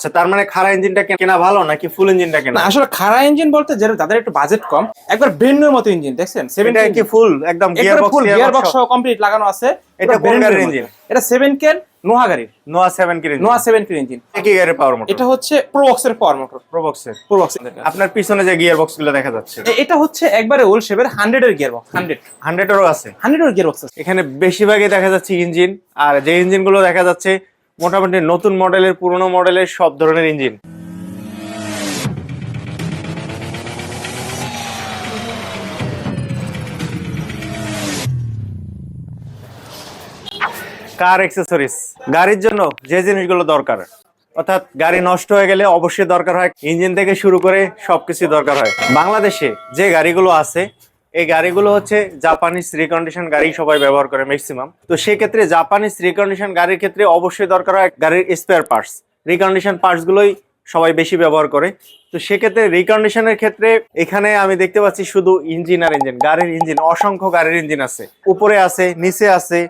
আচ্ছা তার মানে খাড়া ইঞ্জিনটা কেনা ভালো নাকি ফুল ইঞ্জিনটা কেনা? আসলে খাড়া ইঞ্জিন বলতে যারা যাদের একটু বাজেট কম। একবার ব্রেন্ডের মতো ইঞ্জিন দেখছেন? সেভেন এটা কি ফুল একদম gear box full gear box সহ। কমপ্লিট লাগানো আছে। এটা কোন গাড়ির engine? এটা সেভেন কেন নোহা গাড়ির। নোয়া 7 কিলো নোয়া সেভেন কেন ইঞ্জিন। কি গাড়ির পাওয়ার মোটর এটা হচ্ছে প্রোবক্স এর পাওয়ার মোটর প্রোবক্সের প্রোবক্স আপনার পিছনে যে গিয়ার বক্সগুলো দেখা যাচ্ছে। এটা হচ্ছে একবারে ওল্ড শেপের হান্ড্রেড এর গিয়ার বক্স হান্ড্রেড 100 এরও আছে। হান্ড্রেড এর গিয়ার বক্স আছে। এখানে বেশিরভাগই দেখা যাচ্ছে ইঞ্জিন। আর যে ইঞ্জিনগুলো দেখা যাচ্ছে মোটামুটি নতুন মডেলের, পুরনো মডেলের সব ধরনের ইঞ্জিন। কার অ্যাক্সেসরিজ গাড়ির জন্য যে জিনিসগুলো দরকার, অর্থাৎ গাড়ি নষ্ট হয়ে গেলে অবশ্যই দরকার হয়, ইঞ্জিন থেকে শুরু করে সবকিছু দরকার হয়। বাংলাদেশে যে গাড়িগুলো আছে এই গাড়িগুলো হচ্ছে জাপানিজ রিকন্ডিশন গাড়ি সবাই ব্যবহার করে ম্যাক্সিমাম তো সেক্ষেত্রে জাপানিজ রিকন্ডিশন গাড়ির ক্ষেত্রে অবশ্যই দরকার হয় গাড়ির স্পেয়ার পার্টস রিকন্ডিশন পার্টস গুলোই সবাই বেশি ব্যবহার করে। তো সেক্ষেত্রে রিকন্ডিশনের ক্ষেত্রে এখানে আমি দেখতে পাচ্ছি শুধু ইঞ্জিন আর ইঞ্জিন গাড়ির ইঞ্জিন অসংখ্য গাড়ির ইঞ্জিন আছে। উপরে আছে, নিচে আছে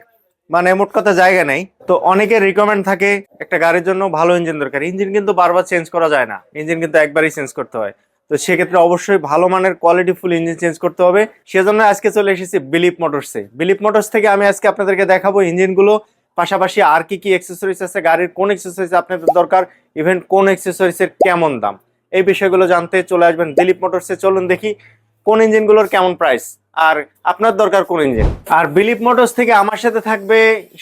মানে মোট কথা জায়গা নেই। তো অনেকের রিকমেন্ড থাকে একটা গাড়ির জন্য ভালো ইঞ্জিন দরকার। ইঞ্জিন কিন্তু বারবার চেঞ্জ করা যায় না। ইঞ্জিন কিন্তু একবারই চেঞ্জ করতে হয়। তো সেক্ষেত্রে অবশ্যই ভালো মানের কোয়ালিটি ফুল ইঞ্জিন চেঞ্জ করতে হবে। সেজন্য আজকে চলে এসেছি বিলিপ মোটরসে বিলিপ মোটরস থেকে আমি আজকে আপনাদেরকে দেখাবো ইঞ্জিনগুলো পাশাপাশি আর কি কি অ্যাক্সেসরিজ আছে, গাড়ির কোন অ্যাক্সেসরিজ আপনাদের দরকার ইভেন কোন অ্যাক্সেসরিজের কেমন দাম। এই বিষয়গুলো জানতে চলে আসবেন দিলীপ মোটরসে চলুন দেখি কোন ইঞ্জিনগুলোর কেমন প্রাইস আর আপনার দরকার কোন ইঞ্জিন আর বিলিপ মোটরস থেকে আমার সাথে থাকবে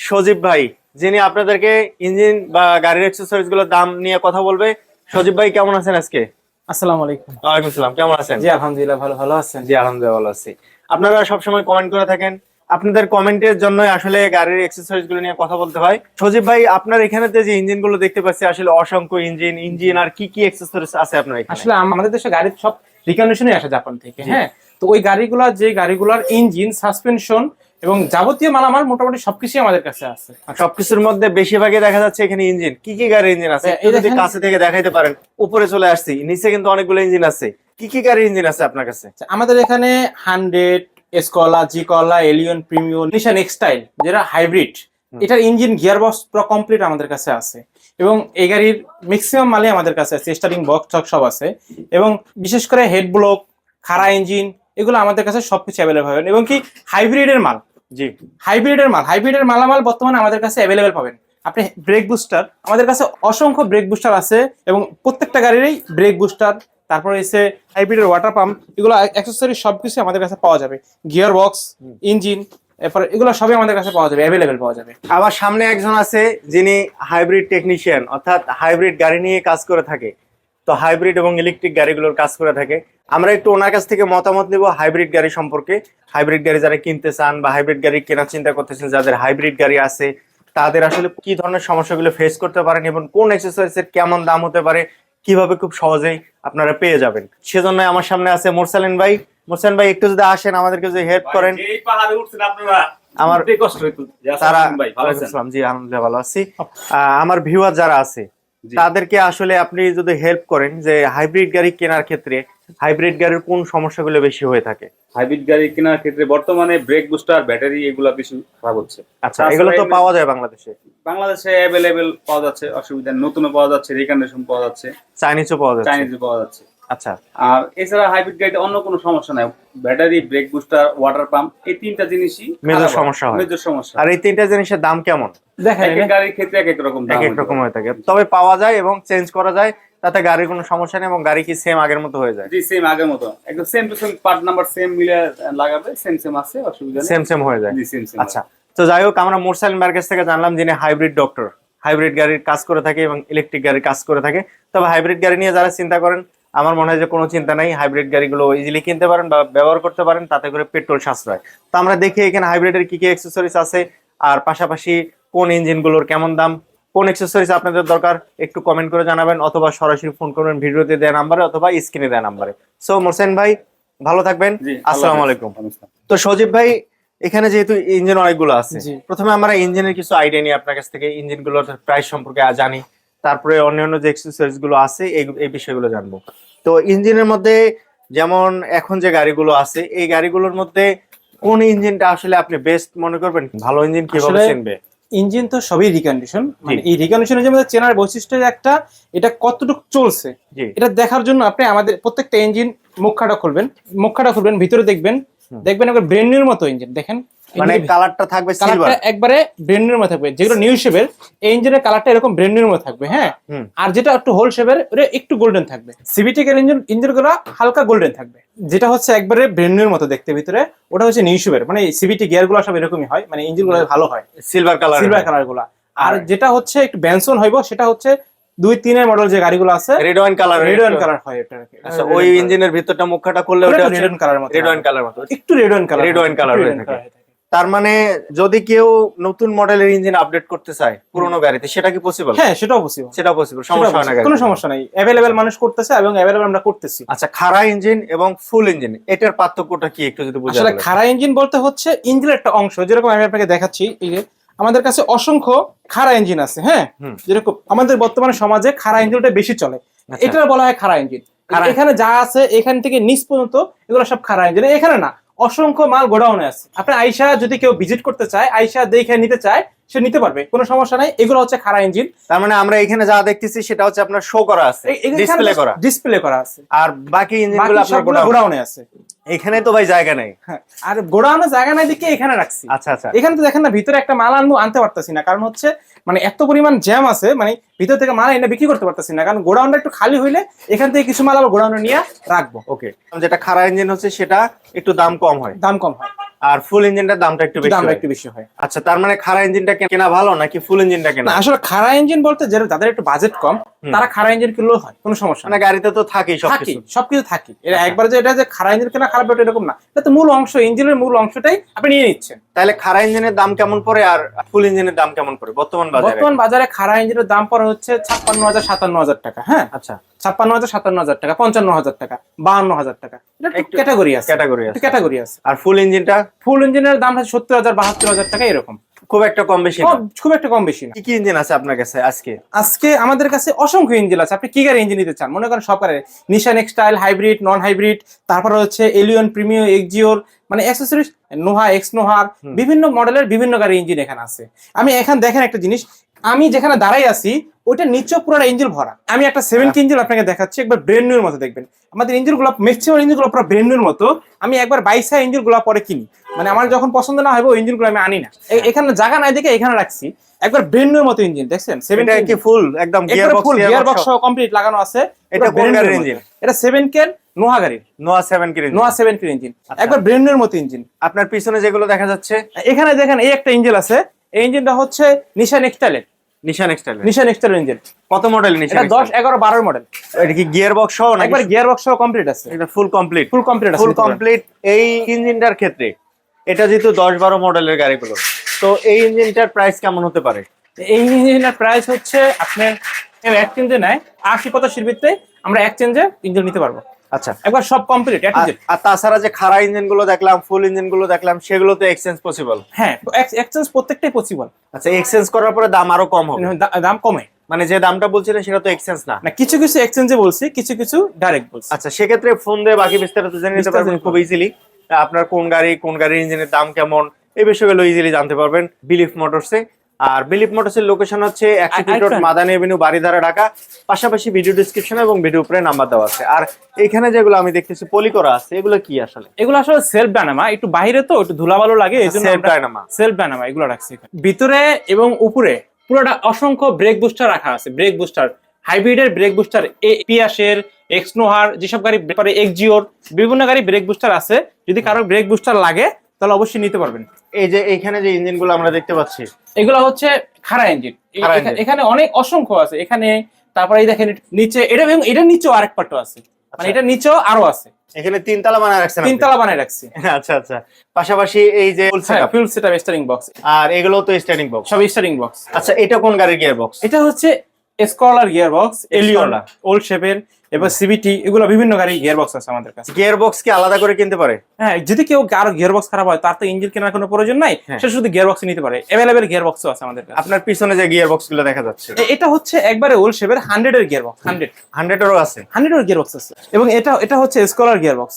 সজীব ভাই, যিনি আপনাদেরকে ইঞ্জিন বা গাড়ির অ্যাক্সেসরিজগুলোর দাম নিয়ে কথা বলবে। সজীব ভাই, কেমন আছেন আজকে? আসসালামু আলাইকুম। ওয়ালাইকুম সালাম কেমন আছেন? জি আলহামদুলিল্লাহ ভালো ভালো আছেন। জি আলহামদুলিল্লাহ ভালো আছি। আপনারা সবসময় কমেন্ট করে থাকেন। আপনাদের কমেন্টের জন্যই আসলে গাড়ির অ্যাক্সেসরিজগুলো নিয়ে কথা বলতে হয়। সজীব ভাই আপনার এখানে যে ইঞ্জিনগুলো দেখতে পাচ্ছি আসলে অসংখ্য ইঞ্জিন ইঞ্জিন আর কি কি অ্যাক্সেসরিজ আছে আপনার এখানে? আসলে আমাদের দেশে গাড়ির সব রিকন্ডিশনই আসে জাপান থেকে হ্যাঁ? তো ওই গাড়িগুলোর যে গাড়িগুলোর ইঞ্জিন সাসপেনশন এবং যাবতীয় মালামাল মোটামুটি সবকিছুই আমাদের কাছে আছে। সবকিছুর মধ্যে বেশিরভাগই দেখা যাচ্ছে এখানে ইঞ্জিন। কি কি গাড়ির ইঞ্জিন আছে? হ্যাঁ, যদি কাছে থেকে দেখাইতে পারেন। উপরে চলে আসছি। নিচে কিন্তু অনেকগুলো ইঞ্জিন আছে। কি কি গাড়ির ইঞ্জিন আছে আপনার কাছে? আচ্ছা, আমাদের এখানে হান্ড্রেড এসকলা জিকলা এলিয়ন প্রিমিয়ম নিশান এক্সটাইল যেটা হাইব্রিড এটার ইঞ্জিন গিয়ার বক্স পুরো কমপ্লিট আমাদের কাছে আছে। এবং এই গাড়ির ম্যাক্সিমাম মালই আমাদের কাছে আছে। স্টার্টিং বক্স টক সব আছে। এবং বিশেষ করে হেড ব্লক খাড়া ইঞ্জিন এগুলো আমাদের কাছে সবকিছু অ্যাভেলেবল পাবেন। এবং কি হাইব্রিডের মাল। জি। হাইব্রিডের মাল। হাইব্রিডের মালামাল বর্তমানে আমাদের কাছে অ্যাভেলেবেল পাবেন। আপনি ব্রেক বুস্টার আমাদের কাছে অসংখ্য ব্রেক বুস্টার আছে এবং প্রত্যেকটা গাড়িরই ব্রেক বুস্টার তারপরে এসে হাইব্রিডের ওয়াটার পাম্প এগুলো অ্যাক্সেসরি সবকিছু আমাদের কাছে পাওয়া যাবে। গিয়ার বক্স ইঞ্জিন এরপর এগুলো সবই আমাদের কাছে পাওয়া যাবে অ্যাভেলেবেল পাওয়া যাবে। আবার সামনে একজন আছে যিনি হাইব্রিড টেকনিশিয়ান অর্থাৎ হাইব্রিড গাড়ি নিয়ে কাজ করে থাকে। তো হাইব্রিড এবং ইলেকট্রিক গাড়িগুলোর কাজ করে থাকে। আমরা একটু ওনার কাছ থেকে মতামত নেব হাইব্রিড গাড়ি সম্পর্কে। হাইব্রিড গাড়ি যারা কিনতে চান বা হাইব্রিড গাড়ি কেনার চিন্তা করতেছেন যাদের হাইব্রিড গাড়ি আছে তাদের আসলে কি ধরনের সমস্যাগুলো ফেস করতে পারেন এবং কোন এক্সারসাইজের কেমন দাম হতে পারে কীভাবে খুব সহজেই আপনারা পেয়ে যাবেন। সেজন্য আমার সামনে আছে মোরসালিন ভাই। মোরসালিন ভাই একটু যদি আসেন আমাদেরকে যদি হেল্প করেন। এই পাহাড়ে উঠছেন আপনারা আমার- কষ্ট হইতো জি, তারা ভাই ভালো আছেন? জি আলহামদুলিল্লাহ ভালো আছি। আমার ভিউয়ার যারা আছে। তাদেরকে আসলে আপনি যদি হেল্প করেন যে হাইব্রিড গাড়ি কেনার ক্ষেত্রে হাইব্রিড গাড়ির কোন সমস্যাগুলো বেশি হয়ে থাকে? হাইব্রিড গাড়ি কেনার ক্ষেত্রে বর্তমানে ব্রেক বুস্টার ব্যাটারি এগুলো বেশি খারাপ হচ্ছে। আচ্ছা এগুলো তো পাওয়া যায় বাংলাদেশে? বাংলাদেশে অ্যাভেলেবেল পাওয়া যাচ্ছে অসুবিধা। নতুনও পাওয়া যাচ্ছে রিকন্ডিশন পাওয়া যাচ্ছে। চাইনিজও পাওয়া যাচ্ছে। চাইনিজও পাওয়া যাচ্ছে। আচ্ছা। আর এছাড়া হাইব্রিড গাড়িতে অন্য কোনো সমস্যা নাই। Battery brake booster water pump এই তিনটা জিনিসই মেজর সমস্যা হয়। মেজর সমস্যা। আর এই তিনটা জিনিসের দাম কেমন? দেখেন গাড়ির ক্ষেত্রে এক এক রকম দাম এক এক রকম হয়ে থাকে। তবে পাওয়া যায় এবং চেঞ্জ করা যায় তাতে গাড়ির কোনো সমস্যা নেই এবং গাড়ি কি সেম আগের মতো হয়ে যায়। জি সেম আগের মতো। একদম same to same part number same মিলে লাগাবে সেম সেম আছে অসুবিধা নেই। সেম সেম হয়ে যায়। জি সেম সেম আচ্ছা। তো যাই হোক আমরা মোরসালিন মার্কেট থেকে জানলাম যিনি হাইব্রিড ডক্টর হাইব্রিড গাড়ির কাজ করে থাকে এবং ইলেকট্রিক গাড়ির কাজ করে থাকে। তবে হাইব্রিড গাড়ি নিয়ে যারা চিন্তা করেন আমার মনে হয় যে কোনো চিন্তা নাই হাইব্রিড গাড়িগুলো ইজিলি কিনতে পারেন বা ব্যবহার করতে পারেন তাতে করে পেট্রোল সাশ্রয়। তো আমরা দেখি এখানে হাইব্রিডের কি কি অ্যাক্সেসরিজ আছে আর পাশাপাশি কোন ইঞ্জিনগুলোর কেমন দাম কোন অ্যাক্সেসরিজ আপনাদের দরকার একটু কমেন্ট করে জানাবেন অথবা সরাসরি ফোন করবেন ভিডিওতে দেওয়া নাম্বারে অথবা স্ক্রিনে দেওয়া নাম্বারে সো মোরসেন ভাই ভালো থাকবেন। আসসালামু আলাইকুম। তো সজীব ভাই এখানে যেহেতু ইঞ্জিন অনেকগুলো আছে প্রথমে আমরা ইঞ্জিনের কিছু আইডিয়া নিই আপনার কাছ থেকে ইঞ্জিনগুলোর প্রাইস সম্পর্কে জানি। তারপরে অন্যান্য যে এক্সেসরিজগুলো আছে এই বিষয়গুলো জানব। তো ইঞ্জিনের মধ্যে যেমন এখন যে গাড়িগুলো আছে এই গাড়িগুলোর মধ্যে কোন ইঞ্জিনটা আসলে আপনি বেস্ট মনে করবেন? ভালো ইঞ্জিন কীভাবে চিনবে? ইঞ্জিন তো সবই রিকন্ডিশন মানে এই রিকন্ডিশনের যে মধ্যে চেনার বৈশিষ্ট্যের একটা এটা কতটুকু চলছে এটা দেখার জন্য আপনি আমাদের প্রত্যেকটা ইঞ্জিন মুখাটা খুলবেন মুখাটা খুলবেন ভিতরে দেখবেন দেখবেন একবার ব্রেন্ড নিউর মতো ইঞ্জিন দেখেন। মানে কালারটা থাকবে সিলভার একবারে ব্রেন্ড নিউর মতো থাকবে। যেগুলো নিউ শেপের এই ইঞ্জিনের কালারটা এরকম ব্রেন্ড নিউর মতো থাকবে হ্যাঁ? আর যেটা একটু হোল শেপের ওটা একটু গোল্ডেন থাকবে। সিভিটিক্যাল ইঞ্জিন ইঞ্জিনগুলো হালকা গোল্ডেন থাকবে। যেটা হচ্ছে একবারে ব্রেন্ড নিউর মতো দেখতে ভিতরে ওটা হচ্ছে নিউ শেপের মানে সিভিটি গিয়ারগুলো সব এরকমই হয় মানে ইঞ্জিনগুলো ভালো হয়। সিলভার কালার সিলভার কালারগুলা। আর যেটা হচ্ছে একটু ব্যানসন হইব সেটা হচ্ছে দুই তিনের মডেল যে গাড়িগুলো আছে red wine colour red wine colour হয় এটা আচ্ছা ওই ইঞ্জিনের ভিতরটা মুখটা করলে ওটা রেড ওয়াইন কালার মতো রেড ওয়াইন কালার মতো। একটু রেড ওয়াইন কালার colour হয়ে থাকে। তার মানে যদি কেউ নতুন মডেলের ইঞ্জিন আপডেট করতে চায় পুরোনো গাড়িতে সেটা কি পসিবল হ্যাঁ সেটাও পসিবল সেটা পসিবল সমস্যা হয় না কোনো সমস্যা নাই। অ্যাভেলেবেল মানুষ করতেছে এবং অ্যাভেলেবেল আমরা করতেছি। আচ্ছা খাড়া ইঞ্জিন এবং ফুল ইঞ্জিন এটার পার্থক্যটা কি একটু যদি বুঝাতে আসলে। খাড়া ইঞ্জিন বলতে হচ্ছে ইঞ্জিনের একটা অংশ যেরকম আমি আপনাকে দেখাচ্ছি এই যে আমাদের কাছে অসংখ্য খাড়া ইঞ্জিন আছে হ্যাঁ? যেরকম আমাদের বর্তমানে সমাজে খাড়া ইঞ্জিনটা বেশি চলে। আচ্ছা। এটা বলা হয় খাড়া ইঞ্জিন এখানে যা আছে এখান থেকে নিচ পর্যন্ত এগুলো সব খাড়া ইঞ্জিন এখানে না অসংখ্য মাল গোডাউনে আছে। আপনার আইসা যদি কেউ ভিজিট করতে চায় আইসা দেখে নিতে চায় সে নিতে পারবে কোনো সমস্যা নাই। এগুলো হচ্ছে খারাপ ইঞ্জিন তার মানে আমরা এখানে যা দেখতেছি সেটা হচ্ছে আপনার শো করা আছে ডিসপ্লে করা। ডিসপ্লে করা আছে। আর বাকি ইঞ্জিন বাকি গুলো আপনার গোডাউনে আছে। এখানে তো ভাই জায়গা নেই। হ্যাঁ আর গোডাউনে জায়গা নাই দেখে এখানে রাখছি। আচ্ছা আচ্ছা। এখানে তো দেখেন না ভিতরে একটা মাল আনব আনতে পারতেছি না। কারণ হচ্ছে মানে এত পরিমাণ জ্যাম আছে মানে ভিতর থেকে মাল এনে বিক্রি করতে পারতেছি না। কারণ গোডাউনটা একটু খালি হইলে এখান থেকে কিছু মাল আবার গোডাউনে নিয়ে রাখব। ওকে যেটা খারাপ ইঞ্জিন হচ্ছে সেটা একটু দাম কম হয়। দাম কম হয়। আর ফুল ইঞ্জিনটার দামটা একটু বেশি দামটা একটু বেশি হয়। আচ্ছা তার মানে খাড়া ইঞ্জিনটা কেনা ভালো নাকি ফুল ইঞ্জিনটা কেনা? আসলে খাড়া ইঞ্জিন বলতে যারা যাদের একটু বাজেট কম তারা খাড়া ইঞ্জিন কিনলেও হয় কোনো সমস্যা মানে না। গাড়িতে তো থাকেই থাকি সবকিছু থাকি এটা আচ্ছা। একবার যে এটা যে খাড়া ইঞ্জিন কেনা খারাপ এটা এরকম না। এটা তো মূল অংশ ইঞ্জিনের মূল অংশটাই আপনি নিয়ে নিচ্ছেন। তাহলে খাড়া ইঞ্জিনের দাম কেমন পড়ে আর ফুল ইঞ্জিনের দাম কেমন পড়ে? বর্তমান বাজারে। বর্তমান বাজারে খাড়া ইঞ্জিনের দাম পড়ে হচ্ছে ছাপ্পান্ন হাজার সাতান্ন হাজার টাকা হ্যাঁ? আচ্ছা। ছাপ্পান্ন হাজার সাতান্ন হাজার টাকা পঞ্চান্ন হাজার টাকা বাহান্ন হাজার টাকা। এটা ক্যাটাগরি আছে। ক্যাটাগরি আছে। ক্যাটাগরি আছে। আর ফুল ইঞ্জিনটা ফুল ইঞ্জিনের দাম হচ্ছে সত্তর হাজার বাহাত্তর হাজার টাকা এরকম। খুব একটা কম বেশি খুব একটা কম বেশি কি কি ইঞ্জিন আছে আপনার কাছে আজকে? আজকে আমাদের কাছে অসংখ্য ইঞ্জিন আছে। আপনি কি গাড়ি ইঞ্জিন নিতে চান? মনে করেন সকালে নিশান এক্সটাইল হাইব্রিড নন হাইব্রিড তারপরে হচ্ছে এলিয়ন প্রিমিয়াম এক্সিওর মানে অ্যাক্সেসরিজ নোহা এক্স নোহার বিভিন্ন মডেলের বিভিন্ন গাড়ি ইঞ্জিন এখানে আছে। আমি এখানে দেখেন একটা জিনিস। আমি যেখানে দাঁড়াই আছি ওইটা নিচে পুরো ইঞ্জিন ভরা। আমি একটা সেভেন ইঞ্জিন আপনাকে দেখাচ্ছি একবার ব্রেন নিউর মতো দেখবেন। আমাদের ইঞ্জিনগুলো ম্যাক্সিমাম ইঞ্জিনগুলো পুরো ব্রেন নিউর মতো। আমি একবার বাইশা ইঞ্জিনগুলো পরে কিনি। মানে আমার যখন পছন্দ না হবে ওই ইঞ্জিনগুলো আমি আনি না। এখানে জায়গা নাই দেখে এখানে রাখছি। একবার ব্রেন নিউর মতো ইঞ্জিন দেখছেন? সেভেন এটা কি ফুল একদম gear box full gear box complete লাগানো আছে। এটা কোন গাড়ির new এটা সেভেন কেন নোহা গাড়ির। নোয়া সেভেন কি নোয়া সেভেন কেন ইঞ্জিন। একবার ব্র্যান্ডের মতো ইঞ্জিন আপনার পিছনে যেগুলো দেখা যাচ্ছে? এখানে দেখেন এই একটা ইঞ্জিন আছে। এই ইঞ্জিনটা হচ্ছে নিশান এক্সটাইলের নিশান এক্সটাইল নিশান কত মডেল নিশান এটা মডেল এটা কি গিয়ার বক্স সহ নাকি? একবার গিয়ার বক্স সহ কমপ্লিট আছে। এটা ফুল কমপ্লিট ফুল কমপ্লিট আছে ফুল কমপ্লিট এই ইঞ্জিনটার ক্ষেত্রে। এটা যেহেতু দশ বারো মডেলের গাড়িগুলো। তো এই ইঞ্জিনটার প্রাইস কেমন হতে পারে? এই ইঞ্জিনের প্রাইস হচ্ছে আপনার এক নেয় আশি পঁচাশির আমরা এক চেঞ্জে ইঞ্জিন নিতে পারব। আচ্ছা। একবার সব কমপ্লিট আর- তাছাড়া যে ইঞ্জিনগুলো দেখলাম ফুল ইঞ্জিনগুলো দেখলাম সেগুলো তো এক্সচেঞ্জ পসিবল হ্যাঁ এক্সচেঞ্জ প্রত্যেকটাই পসিবল আচ্ছা এক্সচেঞ্জ করার পরে দাম আরও কম হবে? দাম কমে। মানে যে দামটা বলছিলেন সেটা তো এক্সচেঞ্জ না। না কিছু কিছু এক্সচেঞ্জে বলছি কিছু কিছু ডাইরেক্ট বলছি। আচ্ছা সেক্ষেত্রে ফোন দিয়ে বাকি বিস্তারিত জেনে নিতে পারবেন খুব ইজিলি আপনার কোন গাড়ি কোন গাড়ির ইঞ্জিনের দাম কেমন এই বিষয়গুলো ইজিলি জানতে পারবেন। বিলিফ মোটরসে আর বিলিফ মোটরসের লোকেশন হচ্ছে একশো আরেকটা- রোড মাদানী এভিনিউ বাড়িধারা ঢাকা। পাশাপাশি ভিডিও ডিসক্রিপশন এবং ভিডিও উপরে নাম্বার দেওয়া আছে। আর এখানে যেগুলো আমি দেখতেছি পলি করা আছে এগুলো কি আসলে? এগুলো আসলে সেলফ ডায়নামা একটু বাইরে তো একটু ধুলাবালো লাগে এই জন্য সেলফ ডায়নামা সেলফ ডায়নামা এগুলো রাখছি ভিতরে এবং উপরে পুরোটা অসংখ্য ব্রেক বুস্টার রাখা আছে ব্রেক বুস্টার হাইব্রিডের ব্রেক বুস্টার পিয়াসের এক্সনোহার যেসব গাড়ি পরে এক্সজিওর বিভিন্ন গাড়ি ব্রেক বুস্টার আছে। যদি কারও ব্রেক বুস্টার লাগে তাহলে অবশ্যই নিতে পারবেন। এই যে এইখানে যে ইঞ্জিনগুলো আমরা দেখতে পাচ্ছি। এগুলো হচ্ছে খাড়া ইঞ্জিন। এখানে অনেক অসংখ্য আছে। এখানে তারপরে এই দেখেন নিচে এটা এবং এটা নিচেও আরেক পার্ট আছে। মানে আচ্ছা। এটা নিচেও আরও আছে। এখানে তিনতলা বানায় রাখছেন আপনি। তিনতলা বানায় রাখছি। আচ্ছা আচ্ছা। পাশাপাশি এই যে ফিউল সেটআপ স্টারিং বক্স আর এগুলো তো স্ট্যান্ডিং বক্স সব স্টারিং বক্স আচ্ছা এটা কোন গাড়ির গিয়ার বক্স এটা হচ্ছে scholar gear box Allion Escalar। Old শেপের এবার সিবিটি এগুলো বিভিন্ন গাড়ির গিয়ার বক্স আছে আমাদের কাছে। গিয়ার বক্স কি আলাদা করে কিনতে পারে? হ্যাঁ যদি কেউ কারও গিয়ার বক্স খারাপ হয় তার তো ইঞ্জিন কেনার কোনো প্রয়োজন নাই হ্যাঁ। সে শুধু গিয়ার বক্স নিতে পারে। অ্যাভেলেবেল গিয়ার বক্সও আছে আমাদের কাছে। আপনার পিছনে যে গিয়ার বক্সগুলো দেখা যাচ্ছে। এটা হচ্ছে একবারে ওল্ড শেপের হান্ড্রেড এর গিয়ার বক্স হান্ড্রেড হান্ড্রেডেরও আছে। হান্ড্রেড এর গিয়ার বক্স আছে। এবং এটা এটা হচ্ছে scholar gear box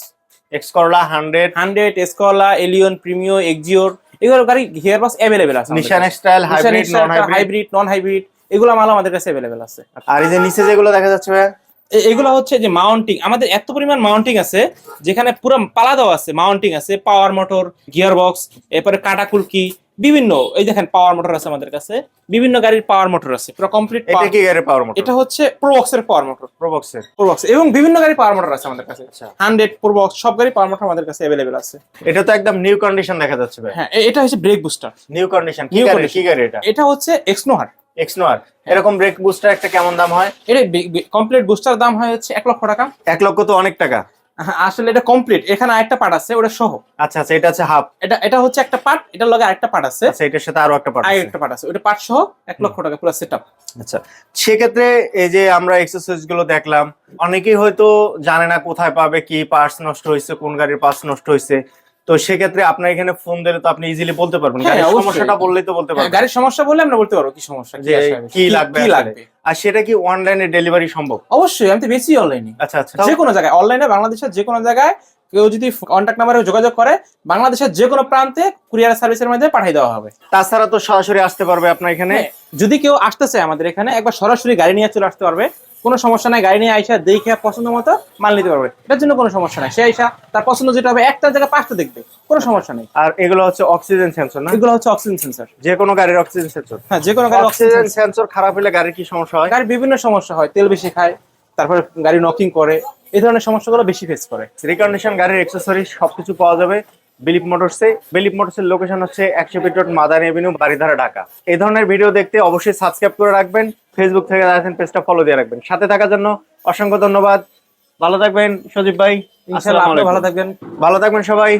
X Corolla hundred hundred স্কলা Allion Premio Axio এগুলো গাড়ি গিয়ার বক্স অ্যাভেলেবেল আছে Nissan style hybrid non hybrid non hybrid এগুলো মাল আমাদের কাছে অ্যাভেলেবেল আছে। আর এই যে নিচে যেগুলো দেখা যাচ্ছে ভাইয়া? এ- এগুলো হচ্ছে যে মাউন্টিং আমাদের এত পরিমাণ মাউন্টিং আছে যেখানে পুরো পালা দেওয়া আছে মাউন্টিং আছে পাওয়ার মোটর গিয়ার বক্স এরপরে কাটা কুলকি বিভিন্ন এই দেখেন পাওয়ার মোটর আছে আমাদের কাছে বিভিন্ন গাড়ির পাওয়ার মোটর আছে পুরো কমপ্লিট এটা কি গাড়ির পাওয়ার মোটর এটা হচ্ছে প্রোবক্সের পাওয়ার মোটর প্রোবক্সের প্রোবক্স এবং বিভিন্ন গাড়ির পাওয়ার মোটর আছে আমাদের কাছে। আচ্ছা। হান্ড্রেড প্রোবক্স সব গাড়ি পাওয়ার মোটর আমাদের কাছে অ্যাভেলেবেল আছে। এটা তো একদম নিউ কন্ডিশন দেখা যাচ্ছে ভাই হ্যাঁ এটা হচ্ছে ব্রেক বুস্টার নিউ কন্ডিশন কি গাড়ি কি গাড়ি এটা? এটা হচ্ছে এক্সনোহার এক্সনোয়ার এরকম ব্রেক বুস্টার একটা কেমন দাম হয়? এটা কমপ্লিট বুস্টার দাম হয় হচ্ছে এক লক্ষ টাকা। এক লক্ষ তো অনেক টাকা। হ্যাঁ, আসলে এটা কমপ্লিট এখানে আরেকটা পার্ট আছে ওটা সহ। আচ্ছা আচ্ছা এটা আছে হাফ এটা এটা হচ্ছে একটা পার্ট এটার লগে আরেকটা পার্ট আছে। আচ্ছা এটার সাথে আরও একটা পার্ট আর একটা পার্ট আছে। ওটা পার্ট সহ এক লক্ষ টাকা পুরো সেট আপ আচ্ছা সেক্ষেত্রে এই যে আমরা এক্সারসাইজগুলো দেখলাম অনেকেই হয়তো জানে না কোথায় পাবে কি পার্টস নষ্ট হয়েছে কোন গাড়ির পার্টস নষ্ট হয়েছে। তো সেক্ষেত্রে আপনার এখানে ফোন দিলে তো আপনি ইজিলি বলতে পারবেন। হ্যাঁ, গাড়ির সমস্যাটা বললেই তো বলতে পারবেন। গাড়ির সমস্যা বললে আমরা বলতে পারব কি সমস্যা যে কি লাগবে কি লাগবে? আর সেটা কি অনলাইনে ডেলিভারি সম্ভব? অবশ্যই আমি তো বেশি অনলাইনে আচ্ছা আচ্ছা যে কোনো জায়গায় অনলাইনে বাংলাদেশের যে কোনো জায়গায় কেউ যদি কন্ট্যাক্ট নাম্বারে যোগাযোগ করে বাংলাদেশের যে কোনো প্রান্তে কুরিয়ার সার্ভিসের মাধ্যমে পাঠিয়ে দেওয়া হবে। তাছাড়া তো সরাসরি আসতে পারবে আপনার এখানে। হ্যাঁ, যদি কেউ আসতে চায় আমাদের এখানে একবার সরাসরি গাড়ি নিয়ে চলে আসতে পারবে। কোনো সমস্যা নাই গাড়ি নিয়ে আইসা দেখে পছন্দ মতো মাল নিতে পারবে। এটার জন্য কোনো সমস্যা নাই। সে আইসা তার পছন্দ যেটা হবে একটা জায়গায় পাঁচটা দেখবে কোনো সমস্যা নেই। আর এগুলো হচ্ছে অক্সিজেন সেন্সর না? এগুলো হচ্ছে অক্সিজেন সেন্সর যে কোনো গাড়ির অক্সিজেন সেন্সর হ্যাঁ যে কোনো গাড়ি অক্সিজেন সেন্সর খারাপ হলে গাড়ির কি সমস্যা হয়? গাড়ির বিভিন্ন সমস্যা হয় তেল বেশি খায় তারপরে গাড়ি নকিং করে এই ধরনের সমস্যাগুলো বেশি ফেস করে। রিকন্ডিশন গাড়ির অ্যাক্সেসরিজ সবকিছু পাওয়া যাবে। বিলিপ মোটরসে বিলিপ মোটরসের লোকেশন হচ্ছে একশো ফিট রোড মাদার এভিনিউ বাড়িধারা ঢাকা। এই ধরনের ভিডিও দেখতে অবশ্যই সাবস্ক্রাইব করে রাখবেন। ফেসবুক থেকে দেখেন পেজটা ফলো দিয়ে রাখবেন। সাথে থাকার জন্য অসংখ্য ধন্যবাদ। ভালো থাকবেন সজীব ভাই। ভালো থাকবেন। ভালো থাকবেন সবাই।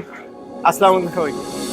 আসসালাম সবাইকে। সবাই